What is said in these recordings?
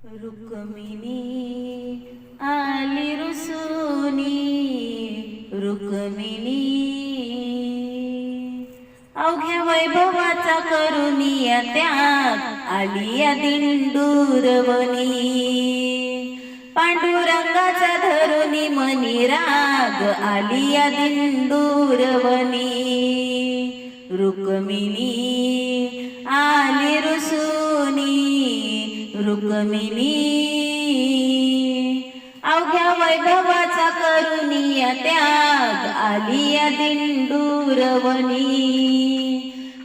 रुक्मिणी आली रुसुनी रुक्मिणी. अवघ्या वैभवाचा करुनिया त्याग आली या दिंडूरवनी पांडुरंगाचा धरुनी मनी राग आली या दिंडूरवनी रुक्मिणी आली रुस रुक्मिणी. अवघ्या वैभवाचा करुनिया त्याग आली दिंडूरवणी.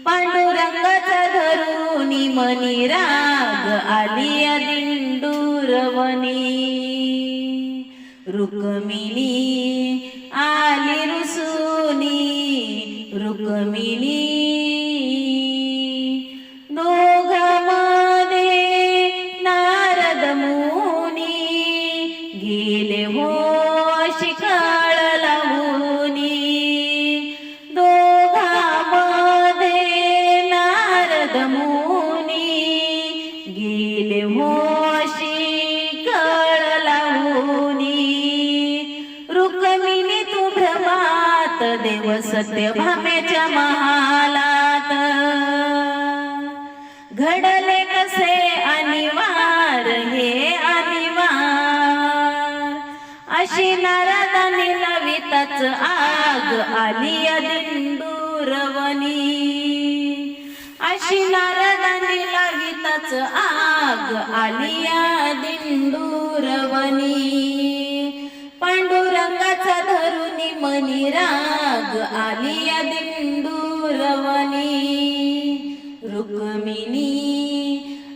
पांडुरंगाचा धरुणी मनी राग आली दिंडूरवणी. रुक्मिणी आली रुसुनी रुक्मिणी रुक्मिणी तू भ्रमात देव सत्य भामेच्या महालात. घडले कसे अनिवार हे अनिवार. अशी नारदानी लविताच आग आली अदिंदूरवनी अशी नारदानी लविताच आग आलिया दिंडूरवनी. पांडुरंगाचा धरुनी मनी राग आलिया दिंडूरवनी. रुक्मिणी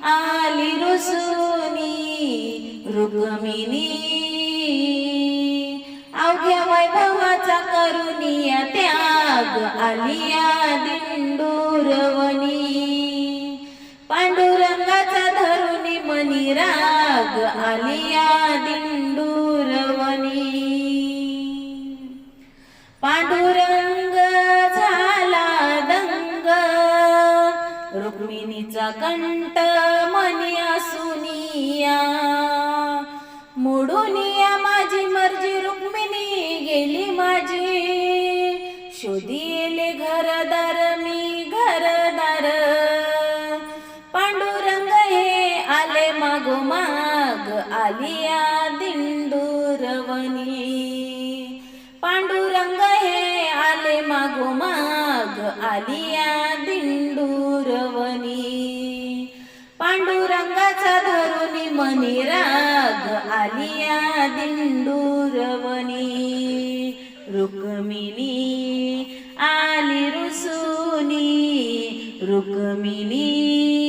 आली रुसुनी रुक्मिणी. अवघ्या वैभवाचा करुनिया त्याग आलिया दिंडू. आलिया दिंडूरवनी. पांडुरंग झाला दंग. रुक्मिणीचा कंठ मनी सुनिया मोडूनिया माझी मर्जी रुक्मिणी गेली माझी. शोधिले घरदार मी घरदार. पांडुरंग हे आले मागोमा आलिया दिंडूरवनी. पांडुरंग हे आले मागोमाग आलिया दिंडूरवनी. पांडुरंगाचा धरुनी मनी राग आलिया दिंडूरवनी. रुक्मिणी आली रुसुनी रुक्मिणी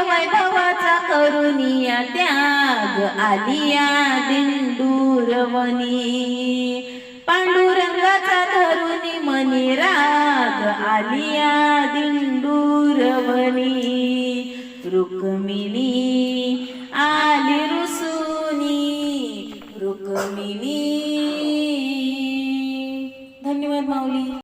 वैभवाचा करुनिया त्याग आलिया दिंडूरवनी. पांडुरंगाचा धरुनी मनी राग आलिया दिंडूरवनी. रुक्मिणी